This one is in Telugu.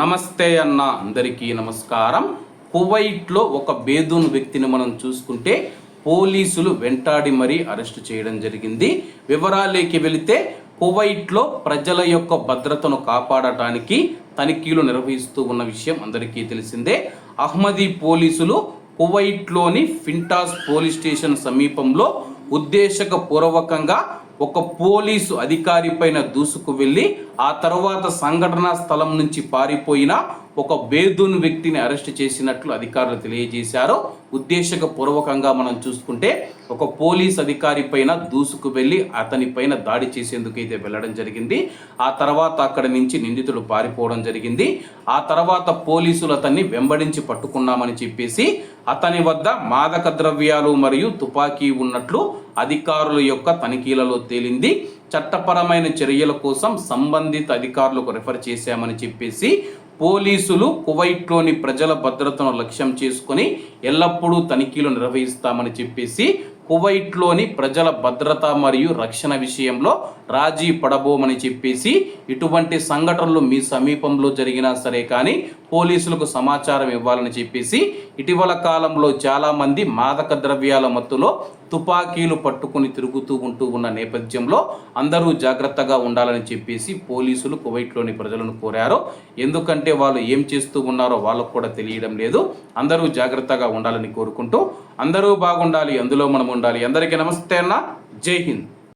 నమస్తే అన్న అందరికీ నమస్కారం. కువైట్లో ఒక బేదూన్ వ్యక్తిని మనం చూసుకుంటే పోలీసులు వెంటాడి మరీ అరెస్టు చేయడం జరిగింది. వివరాలేకి వెళితే కువైట్లో ప్రజల యొక్క భద్రతను కాపాడటానికి తనిఖీలు నిర్వహిస్తూ ఉన్న విషయం అందరికీ తెలిసిందే. అహ్మదీ పోలీసులు కువైట్లోని ఫింటాస్ పోలీస్ స్టేషన్ సమీపంలో ఉద్దేశకపూర్వకంగా ఒక పోలీసు అధికారి పైన దూసుకు వెళ్ళి ఆ తర్వాత సంఘటనా స్థలం నుంచి పారిపోయిన ఒక బేదూన్ వ్యక్తిని అరెస్ట్ చేసినట్లు అధికారులు తెలియజేశారు. ఉద్దేశకపూర్వకంగా మనం చూసుకుంటే ఒక పోలీస్ అధికారి పైన దూసుకు వెళ్ళి అతని పైన దాడి అయితే వెళ్ళడం జరిగింది. ఆ తర్వాత అక్కడి నుంచి నిందితుడు పారిపోవడం జరిగింది. ఆ తర్వాత పోలీసులు అతన్ని వెంబడించి పట్టుకున్నామని చెప్పేసి అతని వద్ద మాదక ద్రవ్యాలు మరియు తుపాకీ ఉన్నట్లు అధికారుల యొక్క తనిఖీలలో తేలింది. చట్టపరమైన చర్యల కోసం సంబంధిత అధికారులకు రెఫర్ చేశామని చెప్పేసి పోలీసులు కువైట్లోని ప్రజల భద్రతను లక్ష్యం చేసుకొని ఎల్లప్పుడూ తనిఖీలు నిర్వహిస్తామని చెప్పేసి కువైట్లోని ప్రజల భద్రత మరియు రక్షణ విషయంలో రాజీ పడబోమని చెప్పేసి ఇటువంటి సంఘటనలు మీ సమీపంలో జరిగినా సరే కానీ పోలీసులకు సమాచారం ఇవ్వాలని చెప్పేసి ఇటీవల కాలంలో చాలామంది మాదక ద్రవ్యాల మత్తులో తుపాకీలు పట్టుకుని తిరుగుతూ ఉంటూ ఉన్న నేపథ్యంలో అందరూ జాగ్రత్తగా ఉండాలని చెప్పేసి పోలీసులు కువైట్లోని ప్రజలను కోరారు. ఎందుకంటే వాళ్ళు ఏం చేస్తూ ఉన్నారో వాళ్ళకు కూడా తెలియడం లేదు. అందరూ జాగ్రత్తగా ఉండాలని కోరుకుంటూ అందరూ బాగుండాలి అందులో మనం ఉండాలి. అందరికీ నమస్తే అన్న. జై హింద్.